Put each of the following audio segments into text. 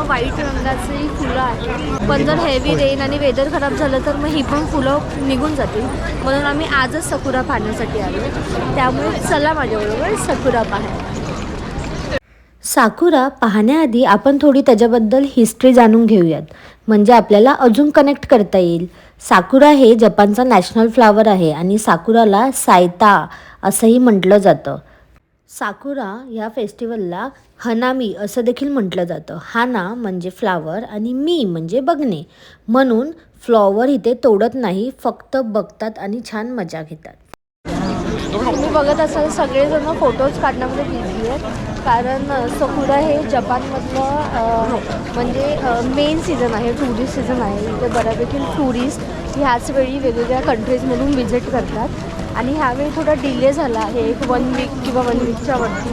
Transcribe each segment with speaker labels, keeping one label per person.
Speaker 1: पूर्ण व्हाईट रंगाची फुलं आहेत पण जर हेवी रेन आणि वेदर खराब झालं तर मग ही पण फुलं निघून जातील. म्हणून आम्ही आजच सकुरा पाहण्यासाठी आलो. त्यामुळे चला माझ्याबरोबर सकुरा पाहा साकुरा पाहण्याआधी आपण थोडी त्याच्याबद्दल हिस्ट्री जाणून घेऊयात. म्हणजे आपल्याला अजून कनेक्ट करता येईल. साकुरा हे जपानचा नॅशनल फ्लावर आहे आणि साकुराला सायता असंही म्हटलं जातं. साकुरा ह्या फेस्टिवलला हनामी असं देखील म्हटलं जातं. हाना म्हणजे फ्लावर आणि मी म्हणजे बघणे. म्हणून फ्लॉवर इथे तोडत नाही फक्त बघतात आणि छान मजा घेतात. तुम्ही बघत असाल सगळेजण फोटोज काढण्यामध्ये बिझी आहेत. कारण सकुरा हे जपानमधलं म्हणजे मेन सीझन आहे टुरिस्ट सीझन आहे. इथे बऱ्यापैकी टुरिस्ट ह्याच वेळी वेगवेगळ्या कंट्रीजमधून व्हिजिट करतात. आणि ह्यावेळी थोडा डिले झाला आहे एक वन वीक किंवा वन वीकच्या वरती.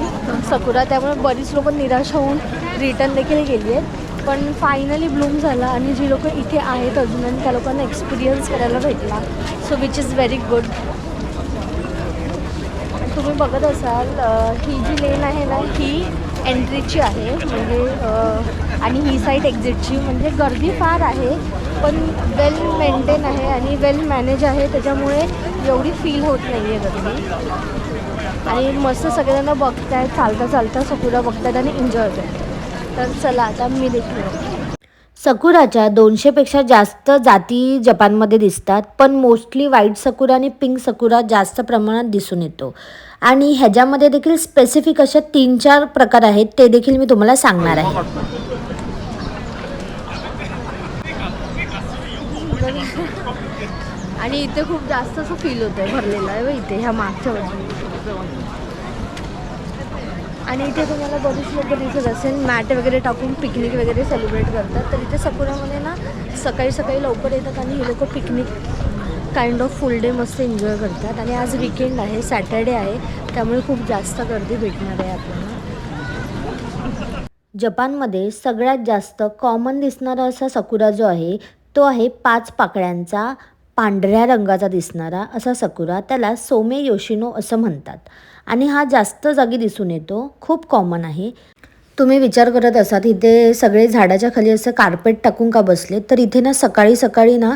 Speaker 1: सकुरा त्यामुळे बरीच लोक निराश होऊन रिटर्न देखील गेली आहेत. पण फायनली ब्लूम झाला आणि जी लोक इथे आहेत अजून आणि त्या लोकांना एक्सपिरियन्स करायला भेटला. So which is very good तुम्ही बघत असाल ही जी लेन आहे ना ही एंट्रीची आहे. म्हणजे आणि ही साईड एक्झिटची म्हणजे गर्दी फार आहे. पण वेल मेंटेन आहे आणि वेल मॅनेज आहे त्याच्यामुळे एवढी फील होत नाही आहे गर्दी आणि मस्त सगळ्यांना बघतायत चालता चालता सकुरा बघतायत आणि एन्जॉय करतात तर चला आता मी देखील सकुराच्या दोनशेपेक्षा जास्त जाती जपानमध्ये दिसतात पण मोस्टली व्हाईट सकुरा आणि पिंक सकुरा जास्त प्रमाणात दिसून येतो. आणि ह्याच्यामध्ये देखील स्पेसिफिक अशा तीन चार प्रकार आहेत ते देखील मी तुम्हाला सांगणार आहे. आणि इथे खूप जास्त असं फील होतं आहे भरलेलं आहे इथे ह्या मागच्या बाजूला. आणि इथे तुम्हाला बरीच लोक दिसत असेल मॅट वगैरे टाकून पिकनिक वगैरे सेलिब्रेट करतात. तर इथे सकुरामध्ये ना सकाळी सकाळी लवकर येतात आणि हे लोक picnic kind of full day मस्त एन्जॉय करतात. आणि आज विकेंड आहे सॅटर्डे आहे त्यामुळे खूप जास्त गर्दी भेटणार आहे आपल्याला. जपानमध्ये सगळ्यात जास्त कॉमन दिसणारा असा सकुरा जो आहे तो आहे पाच पाकळ्यांचा पांढऱ्या रंगाचा दिसणारा असा सकुरा त्याला सोमे योशिनो असं म्हणतात. आणि हा जास्त जागी दिसून येतो खूप कॉमन आहे. तुम्ही विचार करत असाल इथे सगळे झाडाच्या खाली असं कार्पेट टाकून का बसले तर इथे ना सकाळी सकाळी ना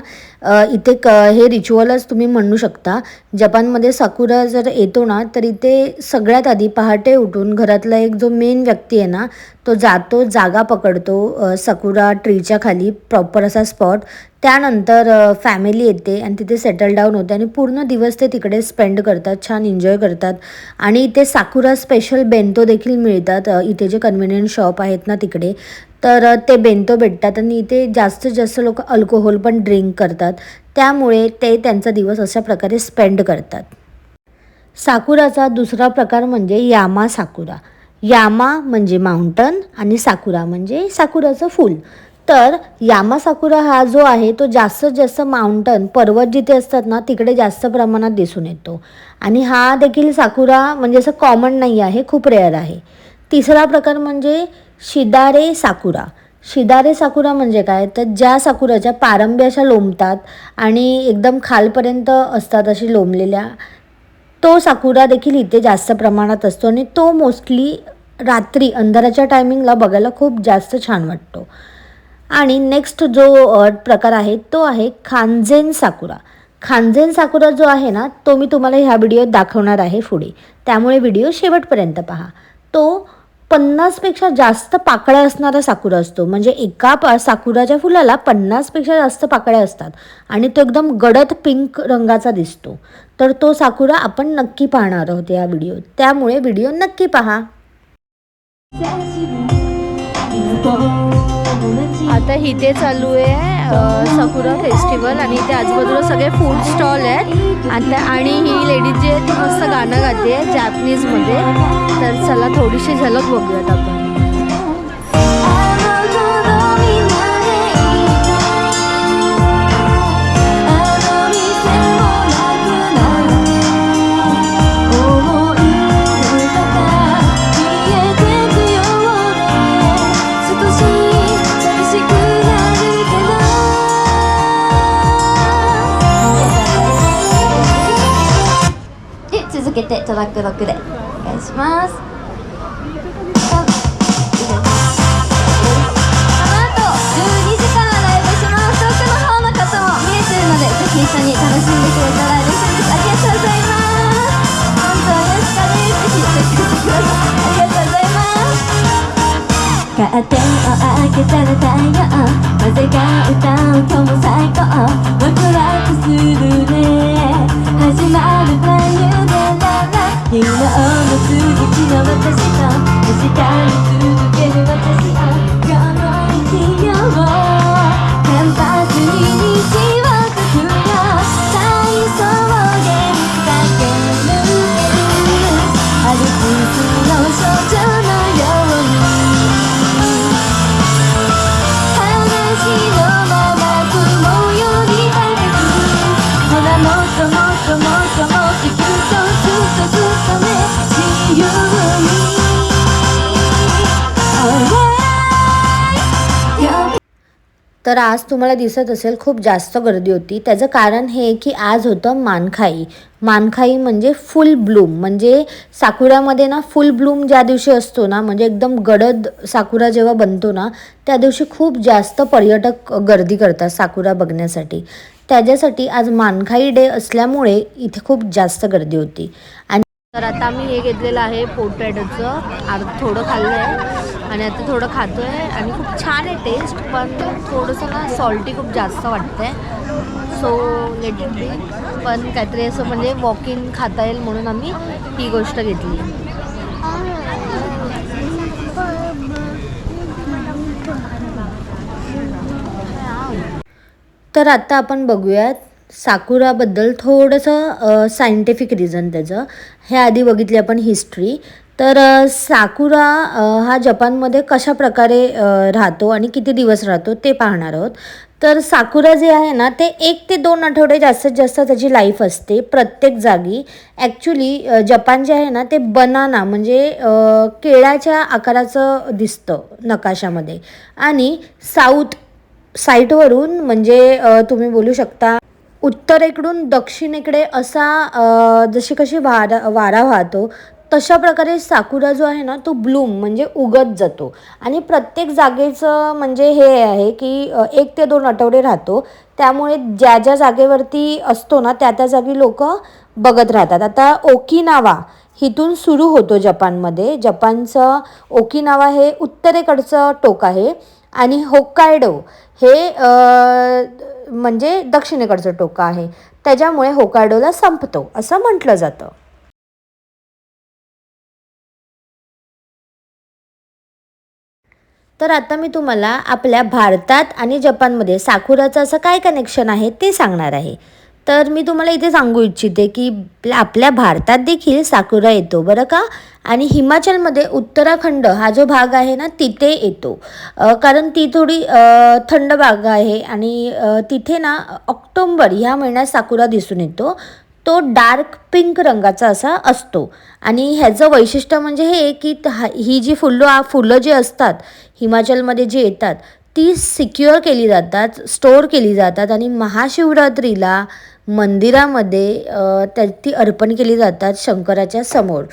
Speaker 1: इथे क हे रिच्युअलच तुम्ही म्हणू शकता. जपानमध्ये साकुरा जर येतो ना तर इथे सगळ्यात आधी पहाटे उठून घरातला एक जो मेन व्यक्ती आहे ना तो जातो जागा पकडतो सकुरा ट्रीच्या खाली प्रॉपर असा स्पॉट त्यानंतर फॅमिली येते आणि तिथे सेटल डाऊन होते आणि पूर्ण दिवस ते तिकडे स्पेंड करतात छान एन्जॉय करतात. आणि इथे साकुरा स्पेशल बेंतो देखील मिळतात इथे जे कन्व्हिनियंट शॉप आहेत ना तिकडे. तर ते बेंतो भेटतात आणि इथे जास्तीत जास्त लोक अल्कोहोल पण ड्रिंक करतात. त्यामुळे ते त्यांचा दिवस अशा प्रकारे स्पेंड करतात. साकुराचा दुसरा प्रकार म्हणजे यामा साकुरा यामा म्हणजे माउंटन आणि साकुरा म्हणजे साकुराचं फूल. तर यामा साकुरा हा जो आहे तो जास्तीत जास्त माउंटन पर्वत जिथे असतात ना तिकडे जास्त प्रमाणात दिसून येतो. आणि हा देखील साकुरा म्हणजे असं कॉमन नाही आहे खूप रेअर आहे. तिसरा प्रकार म्हणजे शिदारे साकुरा. शिदारे साकुरा म्हणजे काय? तर ज्या साकुराच्या पारंब्या अशा लोंबतात आणि एकदम खालपर्यंत असतात अशी लोंबलेल्या तो साकुरा देखील इथे जास्त प्रमाणात असतो आणि तो मोस्टली रात्री अंधाराच्या टायमिंगला बघायला खूप जास्त छान वाटतो. आणि नेक्स्ट जो प्रकार आहे तो आहे खांजेन साकुरा. खांजेन साकुरा जो आहे ना तो मी तुम्हाला ह्या व्हिडिओत दाखवणार आहे पुढे. त्यामुळे व्हिडिओ शेवटपर्यंत पहा. तो पन्नासपेक्षा जास्त पाकळ्या असणारा साकुरा असतो. म्हणजे एका पा साकुराच्या फुलाला पन्नासपेक्षा जास्त पाकळ्या असतात. आणि तो एकदम गडद पिंक रंगाचा दिसतो. तर तो साकुरा आपण नक्की पाहणार आहोत या व्हिडिओत त्यामुळे व्हिडिओ नक्की पहा. आता इथे चालू आहे सकुरा फेस्टिवल आणि इथे आजूबाजूला सगळे फूड स्टॉल आहेत. आता आणि ही लेडीज जी आहे ती मस्त गाणं गाते आहे जॅपनीजमध्ये तर चला थोडीशी झलक बघूयात आपण.
Speaker 2: てトラック6で。お願いします。あいいですこの方の方も見えてるのでぜひ一緒に楽しんでくれたら嬉しいです。ありがとうございます。本当ですかね。ぜひチェックしてくださいありがとうございます。カーテンを開けたら太陽風が歌う今日も最高ワクワクするね始まる brand みんのをきの私が確かに続ける私は
Speaker 1: तर आज तुम्हाला दिसत असेल खूप जास्त गर्दी होती. त्याचं कारण हे की आज होतं मानखाई. मानखाई म्हणजे फुल ब्लूम. म्हणजे साकुऱ्यामध्ये ना फुल ब्लूम ज्या दिवशी असतो ना म्हणजे एकदम गडद साकुरा जेव्हा बनतो ना त्या दिवशी खूप जास्त पर्यटक गर्दी करतात साकुरा बघण्यासाठी. त्याच्यासाठी आज मानखाई डे असल्यामुळे इथे खूप जास्त गर्दी होती. आणि तर आता मी हे घेतलेलं आहे पोटॅटोचं. अर्ध थोडं खाल्लं आहे आणि आता थोडं खातो आहे आणि खूप छान आहे टेस्ट पण थोडंसं ना सॉल्टी खूप जास्त वाटतंय. सो लेट इट बी पण काहीतरी असं म्हणजे वॉकिंग खाता येईल म्हणून आम्ही ही गोष्ट घेतली. तर आता आपण बघूयात साकुराबद्दल थोडंसं सायंटिफिक रिझन त्याचं. हे आधी बघितली आपण हिस्ट्री तर साकुरा हा जपानमध्ये कशा प्रकारे राहतो आणि किती दिवस राहतो ते पाहणार आहोत. तर साकुरा जे आहे ना ते एक ते दोन आठवडे जास्तीत जास्त त्याची लाईफ असते. प्रत्येक जागी. ॲक्च्युली जपान जे आहे ना ते बनाना म्हणजे केळ्याच्या आकाराचं दिसतं नकाशामध्ये. आणि साऊथ साईटवरून म्हणजे तुम्ही बोलू शकता उत्तरेकडून दक्षिणेकडे असा जशी कशी वारा वारा वाहतो तशा प्रकारे साकुरा जो आहे ना तो ब्लूम म्हणजे उगत जातो. आणि प्रत्येक जागेचं म्हणजे हे आहे की एक ते दोन आठवडे राहतो. त्यामुळे ज्या ज्या जागेवरती असतो ना त्या त्या जागी लोक बघत राहतात. आता ओकिनावा हिथून सुरू होतो जपानमध्ये. जपानचं ओकिनावा हे उत्तरेकडचं टोक आहे. आणि होकायडो हे म्हणजे दक्षिणेकडचं टोक आहे. त्याच्यामुळे होकायडोला संपतो असं म्हटलं जातं. तर आता मी तुम्हाला आपल्या भारतात आणि जपानमध्ये साखुराचं असं काय कनेक्शन आहे ते सांगणार आहे. तर मी तुम्हाला इथे सांगू इच्छिते की आपल्या- भारतात देखील साकुरा येतो बरं का? आणि हिमाचलमध्ये उत्तराखंड हा जो भाग आहे ना तिथे येतो. कारण ती थोडी थंड भाग आहे आणि तिथे ना ऑक्टोंबर ह्या महिन्यात साकुरा दिसून येतो. तो डार्क पिंक रंगाचा असा असतो. आणि ह्याचं वैशिष्ट्य म्हणजे हे की त- हा- ही जी फुलं फुलं जी असतात हिमाचलमध्ये जी येतात ती सिक्युअर केली जातात स्टोअर केली जातात आणि महाशिवरात्रीला मंदिरामध्ये त्या ती अर्पण केली जातात शंकराच्या समोर.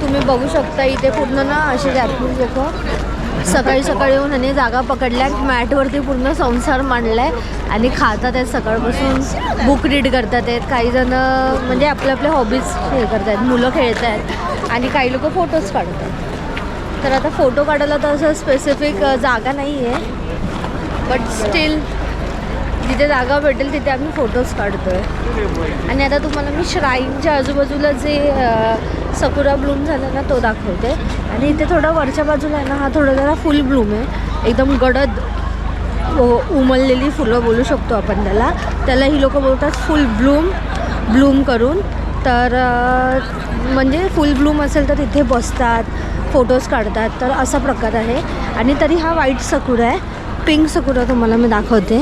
Speaker 1: तुम्ही बघू शकता इथे पूर्ण ना असे जॅपनीज लोक सकाळी सकाळी येऊन आणि जागा पकडल्या मॅटवरती पूर्ण संसार मांडलाय आणि खातात आहेत सकाळपासून बुक रीड करतात आहेत. काही जण म्हणजे आपल्या आपल्या हॉबीज हे करत आहेत मुलं खेळत आहेत आणि काही लोक फोटोज काढतात. तर आता फोटो काढायला तर असं स्पेसिफिक जागा नाही आहे बट स्टील जिथे जागा भेटेल तिथे आम्ही फोटोज काढतो आहे आणि आता तुम्हाला मी श्राईनच्या आजूबाजूला जे सकुरा ब्लूम झाला ना तो दाखवते. आणि इथे थोडा वरच्या बाजूला आहे ना हा थोडा जरा फुल ब्लूम आहे. एकदम गडद उमललेली फुलं बोलू शकतो आपण त्याला. त्याला ही लोक बोलतात फुल ब्लूम ब्लूम करून. तर म्हणजे फुल ब्लूम असेल तर तिथे बसतात. फोटोज काढतात तर असा प्रकार आहे. आणि तरी हा व्हाईट सकुरा आहे. पिंक सकुरा तुम्हाला मी दाखवते.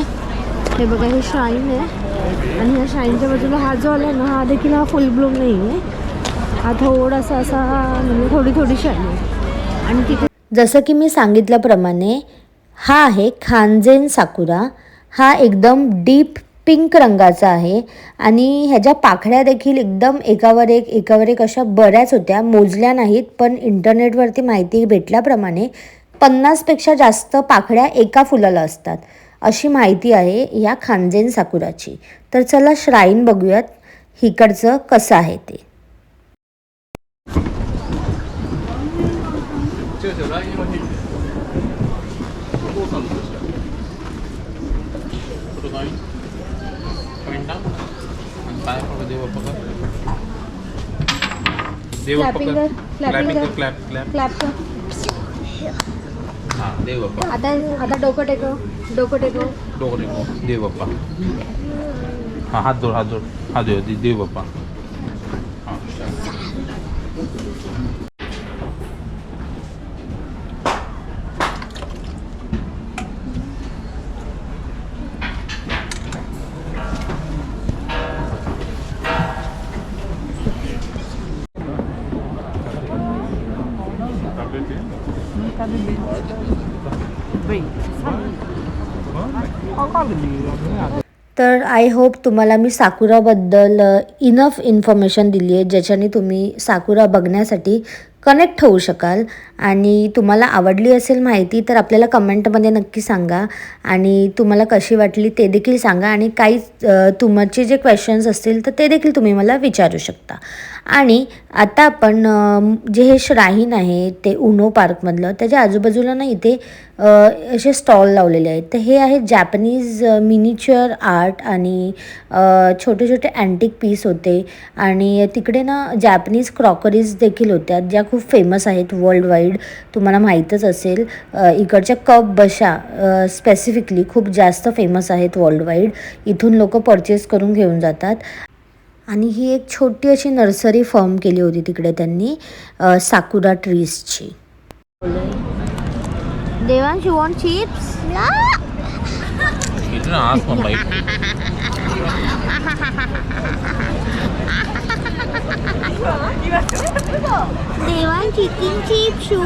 Speaker 1: हे बघा हे शाईन आहे. आणि ह्या शाईनच्या बाजूला हा जो आला ना हा देखील हा फुल ब्लूम नाही आहे हा थोडासा असा म्हणजे थोडी थोडी शाईन आहे. आणि तिथे जसं की मी सांगितल्याप्रमाणे हा आहे खानजेन साकुरा हा एकदम डीप पिंक रंगाचा आहे. आणि ह्याच्या पाखड्या देखील एकदम एकावर एक एकावर एक अशा बऱ्याच होत्या. मोजल्या नाहीत पण इंटरनेटवरती माहिती भेटल्याप्रमाणे पन्नासपेक्षा जास्त पाकळ्या एका फुलाला असतात. अशी माहिती आहे या खांजेन साकुराची. तर चला श्राईन बघूयात हिकडचं कसं आहे ते.
Speaker 3: देव पकड. देव
Speaker 2: Clapping
Speaker 3: पकड.
Speaker 2: कर, clapping
Speaker 3: Clapping
Speaker 2: कर. क्लॅप कर
Speaker 3: हा, देव बाप्पा.
Speaker 2: आता आता डोकं टेकव डोकं टेकव
Speaker 3: डोकं टेकव. देव बाप्पा. हा, हात जोड, हात जोड. हात जोड, दे- देव बाप्पा.
Speaker 1: तर आय होप तुम्हाला मी साकुराबद्दल इनफ इन्फॉर्मेशन दिली आहे ज्याच्याने तुम्ही साकुरा बघण्यासाठी कनेक्ट होऊ शकाल. आणि तुम्हाला आवडली असेल माहिती तर आपल्याला कमेंटमध्ये नक्की सांगा. आणि तुम्हाला कशी वाटली ते देखील सांगा. आणि काही तुमचे जे क्वेश्चन्स असतील तर ते देखील तुम्ही मला विचारू शकता. आणि आता आपण जे हे श्राहीन आहे ते उनो पार्कमधलं त्याच्या आजूबाजूला ना इथे असे स्टॉल लावलेले आहेत. तर हे आहे जॅपनीज मिनिचर आर्ट आणि छोटे छोटे अँटिक पीस होते. आणि तिकडे ना जॅपनीज क्रॉकरीज देखील होत्या ज्या खूप फेमस आहेत वर्ल्ड वाईड तुम्हाला माहीतच असेल इकडच्या कप बशा स्पेसिफिकली खूप जास्त फेमस आहेत वर्ल्ड वाईड इथून लोक परचेस करून घेऊन जातात. आणि ही एक छोटी अशी नर्सरी फॉर्म केली होती तिकडे त्यांनी sakura ट्रीजची Devansh you want chips
Speaker 3: Itu na asma baik.
Speaker 2: देवान चिकन चिप शू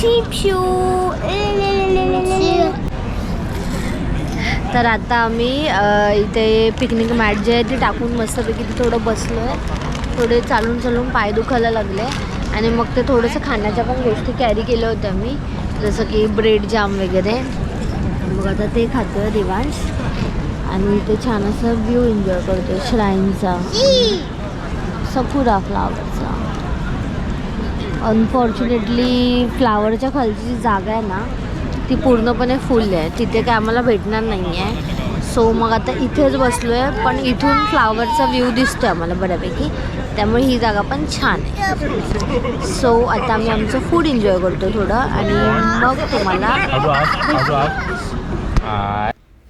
Speaker 2: चिप शू
Speaker 1: तर आता आम्ही इथे पिकनिक मॅट जे आहे ती टाकून मस्तपैकी तिथे थोडं बसलो आहे थोडे चालून चालून पाय दुखायला लागले. आणि मग ते थोडंसं खाण्याच्या पण गोष्टी कॅरी केल्या होत्या मी जसं की ब्रेड जाम वगैरे. मग आता ते खातो आहे आणि इथे छान असं व्ह्यू एन्जॉय करतो श्राईनचा. सफुरा फ्लावरचा अनफॉर्च्युनेटली फ्लावरच्या खालची जी जागा आहे ना ती पूर्णपणे फुल आहे. तिथे काय आम्हाला भेटणार नाही आहे सो मग आता इथेच बसलो आहे पण इथून फ्लावरचा व्ह्यू दिसतो आहे आम्हाला बऱ्यापैकी. त्यामुळे ही जागा पण छान आहे. सो आता आम्ही आमचं फूड एन्जॉय करतो थोडं आणि मग तुम्हाला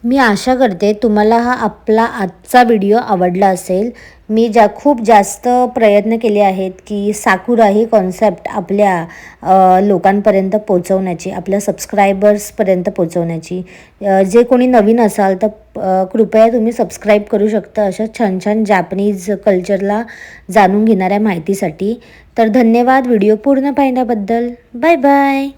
Speaker 1: मी आशा करते तुम्हाला हा आपला आजचा व्हिडिओ आवडला असेल. मी ज्या खूप जास्त प्रयत्न केले आहेत की साकुरा ही कॉन्सेप्ट आपल्या लोकांपर्यंत पोचवण्याची आपल्या सबस्क्रायबर्सपर्यंत पोचवण्याची जे कोणी नवीन असाल तर कृपया तुम्ही सबस्क्राईब करू शकता अशा छान छान जॅपनीज कल्चरला जाणून घेणाऱ्या माहितीसाठी. तर धन्यवाद व्हिडिओ पूर्ण पाहण्याबद्दल बाय बाय